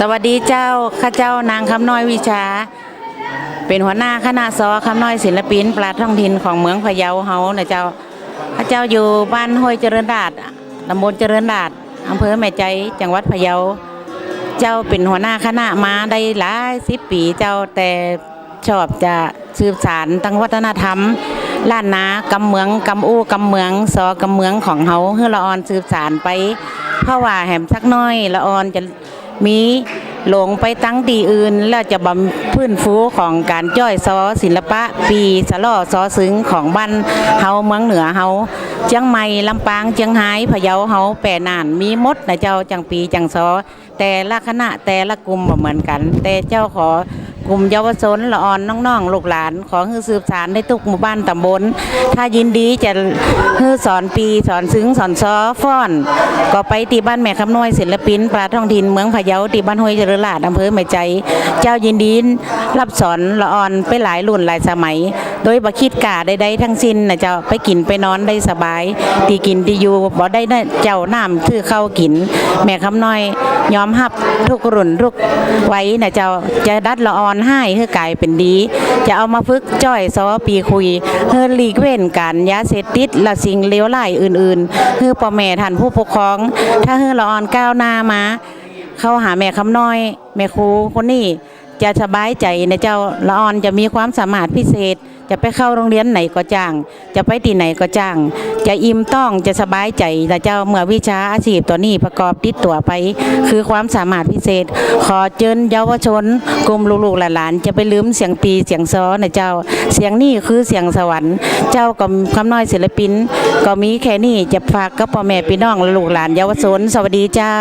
สวัสดีเจ้าข้าเจ้านางคำน้อยวิชา เป็นหัวหน้าคณะสอคำน้อยศิลปินปราท้องถิ่นของเมืองพะเยาเฮานะเจ้าข้าเจ้าอยู่บ้านห้วยเจริญราษตำบลเจริญราษอำเภอแม่ใจจังหวัดพะเยา เจ้าเป็นหัวหน้าคณะมาได้หลายสิบปีเจ้าแต่ชอบจะสืบสารตั้งวัฒนธรรมล้านนากำเมืองกำอู้กำเมืองสอกำเมืองของเฮาเพื่อละออนสืบสารไปเพราะว่าแหมสักน้อยละออนจะ มีหลงไปตั้งดีอื่น แล้วจะบำพื้นฟูของการจ้อยซอศิลปะ ปีสะล่อซอซึ้งของบ้านเฮาเมืองเหนือเฮาเจียงใหม่ลำปางเจียงหายพะเยาเฮาแปรนานมีมดนะเจ้าจังปีจังซอแต่ละคณะแต่ละกลุ่มบ่เหมือนกัน แต่เจ้าขอ กลุ่มเยาวชนละอ่อนน้องๆลูกหลาน ของฮือสืบสารในทุกหมู่บ้านตำบล ถ้ายินดีจะฮือสอนปีสอนซึ้งสอนซอฟ้อน ก็ไปที่บ้านแม่คำน้อยศิลปินปลาท้องถิ่นเมืองพะเยาที่บ้านห้วยเจริญลาดอำเภอแม่ใจ เจ้ายินดี รับสอนละอ่อนไปหลายรุ่นหลายสมัย โดยบ่คิดกาใดๆทั้งสิ้นนะเจ้าไปกินไปนอนได้สบายที่กินที่อยู่บ่ได้เจ้าน้ำถือเข้ากิน แม่คำน้อยยอมรับทุกรุ่นทุกไว้นะเจ้าจะดัดละอ่อนให้เพื่อกายเป็นดี จะเอามาฝึกจ้อยซอปีคุยเพื่อหลีกเว้นการยาเสพติดและสิ่งเลวร้ายอื่นๆเพื่อพ่อแม่ท่านผู้ปกครอง ถ้าเพื่อละอ่อนก้าวหน้ามา เข้าหาแม่คำน้อย แม่ครูคนนี้ จะสบายใจนะเจ้าละอ่อนจะมีความสามารถพิเศษ จะไปเข้าโรงเรียนไหนก็จ้าง จะไปที่ไหนก็จ้าง จะอิ่มต้องจะสบายใจนะเจ้าเมื่อวิชาอาชีพตัวนี้ประกอบติดตัวไป คือความสามารถพิเศษ ขอเจิญเยาวชน กลุ่มลูกหลานจะไปลืมเสียงปีเสียงซ้อนะเจ้า เสียงนี่คือเสียงสวรรค์ เจ้าก็คำน้อยศิลปิน ก็มีแค่นี้จะฝากกับพ่อแม่พี่น้องลูกหลานเยาวชน สวัสดีเจ้า